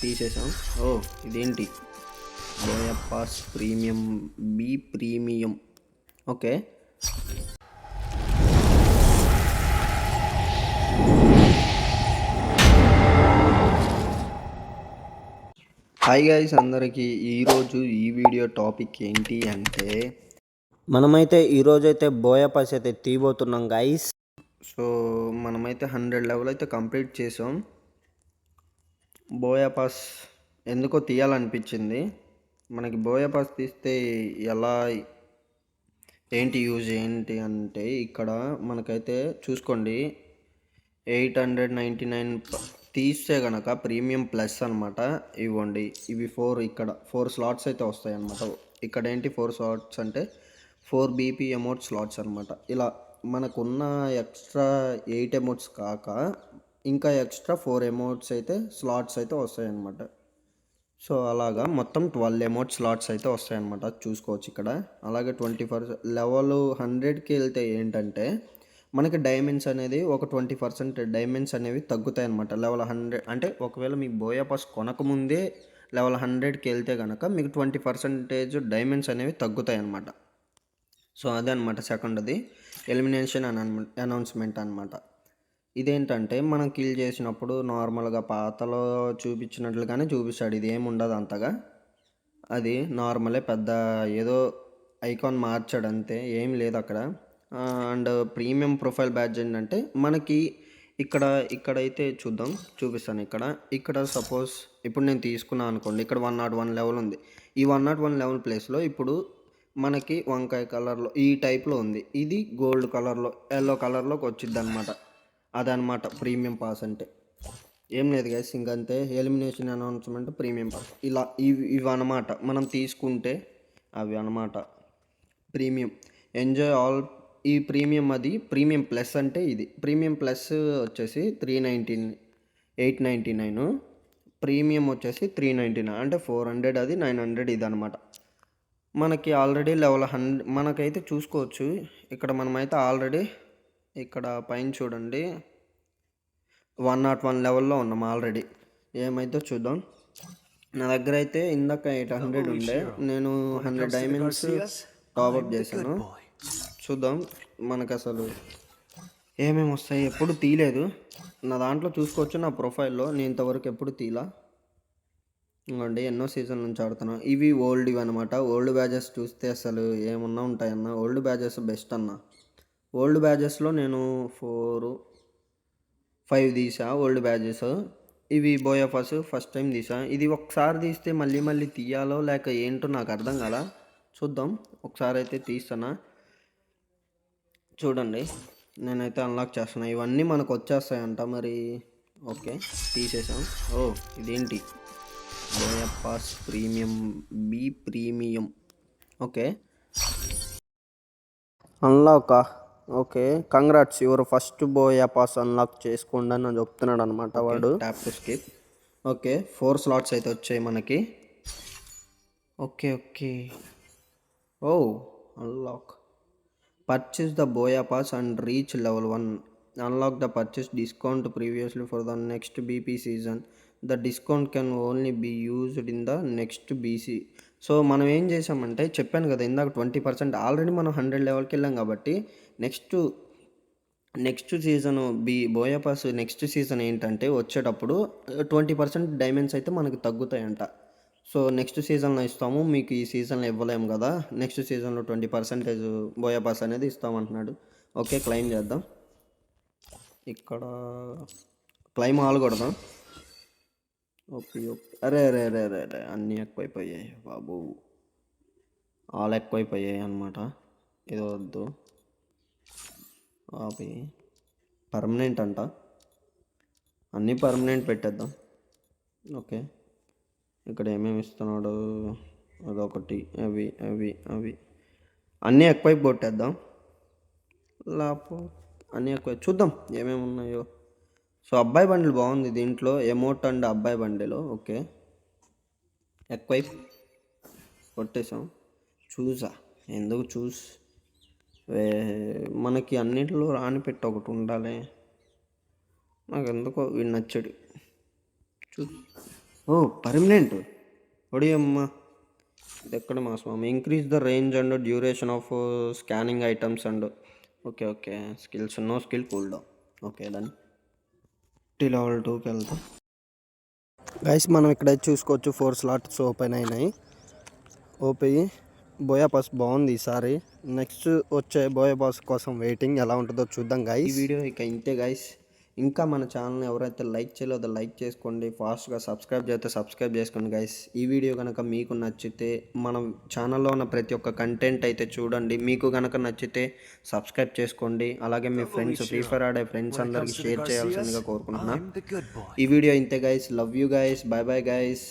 తీసేసాం ఓ ఇదేంటి? Pass premium B premium. Okay. Hi guys అందరికీ ఈరోజు ఈ వీడియో టాపిక్ ఏంటి అంటే మనమైతే ఈరోజైతే బోయపాస్ అయితే తీయబోతున్నాం గైస్ సో మనమైతే హండ్రెడ్ లెవెల్ అయితే కంప్లీట్ చేసాం. బోయాపాస్ ఎందుకో తీయాలనిపించింది. మనకి బోయాపాస్ తీస్తే ఎలా ఏంటి యూజ్ ఏంటి అంటే ఇక్కడ మనకైతే చూసుకోండి. ఎయిట్ హండ్రెడ్ నైంటీ నైన్ తీస్తే కనుక ప్రీమియం ప్లస్ అనమాట ఇవ్వండి. ఇవి ఫోర్ ఇక్కడ ఫోర్ స్లాట్స్ అయితే వస్తాయి అనమాట ఇక్కడ ఏంటి ఫోర్ స్లాట్స్ అంటే ఫోర్ బీపీ అమౌంట్ స్లాట్స్ అనమాట ఇలా మనకున్న ఎక్స్ట్రా ఎయిట్ అమౌంట్స్ కాక ఇంకా ఎక్స్ట్రా ఫోర్ ఎమౌంట్స్ అయితే స్లాట్స్ అయితే వస్తాయన్నమాట. సో అలాగా మొత్తం ట్వెల్వ్ అమౌంట్ స్లాట్స్ అయితే వస్తాయన్నమాట. చూసుకోవచ్చు ఇక్కడ. అలాగే ట్వంటీ ఫర్ లెవెల్ హండ్రెడ్కి వెళ్తే ఏంటంటే మనకి డైమండ్స్ అనేది ఒక ట్వంటీ పర్సెంట్ డైమండ్స్ అనేవి తగ్గుతాయి అనమాట లెవెల్ హండ్రెడ్ అంటే ఒకవేళ మీకు బోయా పాస్ కొనకముందే లెవెల్ హండ్రెడ్కి వెళ్తే కనుక మీకు ట్వంటీ పర్సెంటేజ్ డైమండ్స్ అనేవి తగ్గుతాయి అనమాట సో అదే అనమాట సెకండ్ది. ఎలిమినేషన్ అనౌన్స్మెంట్ అనమాట ఇదేంటంటే మనం కిల్ చేసినప్పుడు నార్మల్గా పాతలో చూపించినట్లుగానే చూపిస్తాడు. ఇది ఏమి ఉండదు అంతగా. అది నార్మలే పెద్ద ఏదో ఐకాన్ మార్చాడు అంతే ఏం లేదు అక్కడ. అండ్ ప్రీమియం ప్రొఫైల్ బ్యాడ్జ్ ఏంటంటే మనకి ఇక్కడ ఇక్కడైతే చూద్దాం. చూపిస్తాను ఇక్కడ. ఇక్కడ సపోజ్ ఇప్పుడు నేను తీసుకున్నాను అనుకోండి. ఇక్కడ వన్ నాట్ వన్ లెవెల్ ఉంది. ఈ వన్ నాట్ వన్ లెవెల్ ప్లేస్లో ఇప్పుడు మనకి వంకాయ కలర్లో ఈ టైప్లో ఉంది. ఇది గోల్డ్ కలర్లో ఎల్లో కలర్లోకి వచ్చింది అనమాట అదనమాట ప్రీమియం పాస్ అంటే. ఏం లేదు గైస్ ఇంకంతే. Elimination announcement premium pass. ఇలా ఇవి ఇవి అనమాట మనం తీసుకుంటే అవి అనమాట ప్రీమియం. ఎంజాయ్ ఆల్ ఈ ప్రీమియం అది ప్రీమియం ప్లస్ అంటే ఇది. ప్రీమియం ప్లస్ వచ్చేసి three ninety eight ninety nine premium వచ్చేసి త్రీ నైంటీ నైన్ అంటే ఫోర్ హండ్రెడ్ అది నైన్ హండ్రెడ్ ఇది అనమాట మనకి ఆల్రెడీ లెవెల్ హండ్రెడ్ మనకైతే చూసుకోవచ్చు. ఇక్కడ మనమైతే ఆల్రెడీ ఇక్కడ పైన చూడండి. వన్ నాట్ వన్ లెవెల్లో ఉన్నాం ఆల్రెడీ. ఏమైతే చూద్దాం. నా దగ్గర అయితే ఇందాక ఎయిట్ హండ్రెడ్ ఉండే. నేను హండ్రెడ్ డైమండ్స్ టాప్అప్ చేశాను. చూద్దాం. మనకు అసలు ఏమేమి వస్తాయి? ఎప్పుడు తీయలేదు. నా దాంట్లో చూసుకోవచ్చు నా ప్రొఫైల్లో. నేను ఇంతవరకు ఎప్పుడు తీలా ఇంకోండి ఎన్నో సీజన్ నుంచి ఆడుతున్నాను ఇవి ఓల్డ్ ఇవి అనమాట ఓల్డ్ బ్యాజెస్ చూస్తే అసలు ఏమన్నా ఉంటాయన్న. ఓల్డ్ బ్యాజెస్ బెస్ట్ అన్న. ఓల్డ్ బ్యాజెస్లో నేను ఫోర్ ఫైవ్ తీసా ఓల్డ్ బ్యాజెస్. ఇవి బోయఫాస్ ఫస్ట్ టైం తీసా. ఇది ఒకసారి తీస్తే మళ్ళీ మళ్ళీ తీయాలో లేక ఏంటో నాకు అర్థం కదా చూద్దాం. ఒకసారి అయితే తీస్తానా. చూడండి. నేనైతే అన్లాక్ చేస్తున్నా. ఇవన్నీ మనకు వచ్చేస్తాయంట మరి. ఓకే. తీసేసాం. ఓ ఇదేంటి? Booyah pass premium B premium okay. అన్లాకా okay congrats your first booyah pass unlock చేసుకోండి అని చెప్తున్నాడు అనమాట వాడు. Tap to skip okay four slots అయితే వచ్చాయి మనకి. Okay okay. Oh unlock purchase the booyah pass and reach level one unlock the purchase discount previously for the next BP season the discount can only be used in the next BP so మనం ఏం చేసామంటే చెప్పాను కదా ఇందాక twenty percent already మనం hundred లెవెల్కి వెళ్ళాం కాబట్టి next next season B booyah pass next season ఏంటంటే వచ్చేటప్పుడు ట్వంటీ పర్సెంట్ డైమండ్స్ అయితే మనకు తగ్గుతాయంట. సో నెక్స్ట్ సీజన్లో ఇస్తాము మీకు ఈ సీజన్లో ఇవ్వలేము కదా. నెక్స్ట్ సీజన్లో ట్వంటీ పర్సెంటేజ్ బోయపాస్ అనేది ఇస్తామంటున్నాడు. ఓకే క్లెయిమ్ చేద్దాం. ఇక్కడ క్లైమ్ ఆల్ కొడదాం ఓకే ఓకే. అరే అరే అరే అరే అరే అన్నీ ఎక్కువైపోయాయి బాబు. ఆల్ ఎక్కువైపోయాయి అనమాట ఇది వద్దు. అవి పర్మనెంట్ అంట. అన్నీ పర్మనెంట్ పెట్టేద్దాం. ఓకే. ఇక్కడ ఏమేమి ఇస్తున్నాడు అదొకటి అవి అవి అవి. అన్నీ ఎక్కువైపు కొట్టేద్దాం. లేకపోతే అన్నీ ఎక్కువ చూద్దాం ఏమేమి ఉన్నాయో. సో అబ్బాయి బండిలు బాగుంది దీంట్లో. ఎమోట్ అండ్ అబ్బాయి బండిలో. ఓకే. ఎక్కువైపు కొట్టేసాం చూసా. ఎందుకు చూసి మనకి అన్నింటిలో రాని పెట్టి ఒకటి ఉండాలి. నాకు ఎందుకో వీడు నచ్చాడు. చూ. ఓ పర్మనెంట్ ఒడియమ్మ. ఇది ఎక్కడ మా స్వామి? Increase the range and duration of scanning items and okay okay skills no skill cool down okay దాన్ని టీ లెవెల్ టూకి వెళ్తాం గైస్ మనం ఇక్కడ చూసుకోవచ్చు ఫోర్ స్లాట్స్ ఓపెన్ అయినాయి. ఓపెన్ బోయా పాస్ బాగుంది ఈసారి. నెక్స్ట్ వచ్చే బోయా పాస్ కోసం వెయిటింగ్ ఎలా ఉంటుందో చూద్దాం గైస్ ఈ వీడియో ఇక ఇంతే గైస్ ఇంకా మన ఛానల్ని ఎవరైతే లైక్ చేయలేదో లైక్ చేసుకోండి. ఫాస్ట్గా సబ్స్క్రైబ్ చేస్తే సబ్స్క్రైబ్ చేసుకోండి గైస్ ఈ వీడియో కనుక మీకు నచ్చితే మన ఛానల్లో ఉన్న ప్రతి ఒక్క కంటెంట్ అయితే చూడండి. మీకు కనుక నచ్చితే సబ్స్క్రైబ్ చేసుకోండి. అలాగే మీ ఫ్రెండ్స్ ఫ్రీ ఫైర్ ఆడే ఫ్రెండ్స్ అందరికి షేర్ చేయాల్సిందిగా కోరుకుంటున్నా. I'm the good boy. ఈ వీడియో ఇంతే guys love you guys bye bye guys.